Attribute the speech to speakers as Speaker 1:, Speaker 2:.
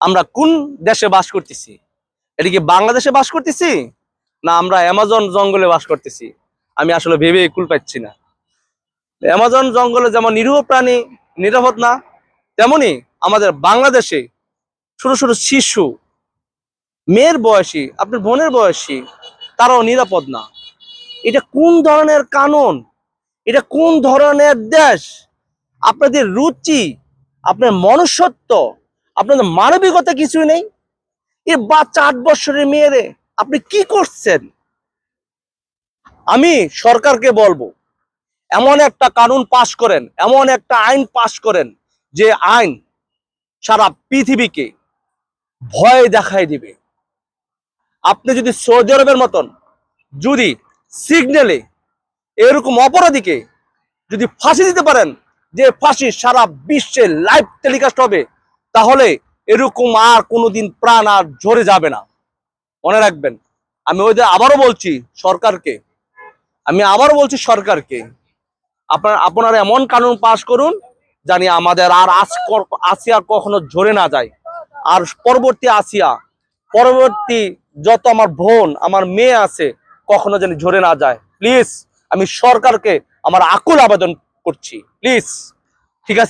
Speaker 1: আমরা কোন দেশে বাস করতেছি? এটা কি বাংলাদেশে বাস করতেছি? না, আমরা অ্যামাজন জঙ্গলে বাস করতেছি? আমি আসলে ভেবে কুল পাচ্ছি না। অ্যামাজন জঙ্গলে যেমন নিরীহ প্রাণী নিরাপদ না, তেমনি আমাদের বাংলাদেশে ছোট ছোট শিশু, মেয়ের বয়সী, আপনার বোনের বয়সী, তারাও নিরাপদ না। এটা কোন ধরনের কানুন? এটা কোন ধরনের দেশ? আপনাদের রুচি, আপনার মনুষ্যত্ব আপনাদের মানবিকতা কিছুই নেই। এ বাচ্চা আট বছরের মেয়েরে আপনি কি করছেন? আমি সরকারকে বলব, এমন একটা কানুন পাশ করেন, এমন একটা আইন পাশ করেন যে আইন সারা পৃথিবীকে ভয় দেখায় দিবে। আপনি যদি সৌদি আরবের মতন যদি সিগন্যালে এরকম অপরাধীকে যদি ফাঁসি দিতে পারেন, যে ফাঁসি সারা বিশ্বে লাইভ টেলিকাস্ট হবে তাহলে এরকম আর কোনোদিন প্রাণ আর ঝরে যাবে না। মনে রাখবেন, আমি ওই আবারও বলছি সরকারকে, আমি আবারও বলছি সরকারকে, আপনার, আপনারা এমন কানুন পাশ করুন জানি আমাদের আর আস আসিয়া কখনো ঝরে না যায়। আর পরবর্তী আসিয়া, পরবর্তী যত আমার বোন, আমার মেয়ে আছে, কখনো যেন ঝরে না যায়। প্লিজ, আমি সরকারকে আমার আকুল আবেদন করছি। প্লিজ, ঠিক আছে?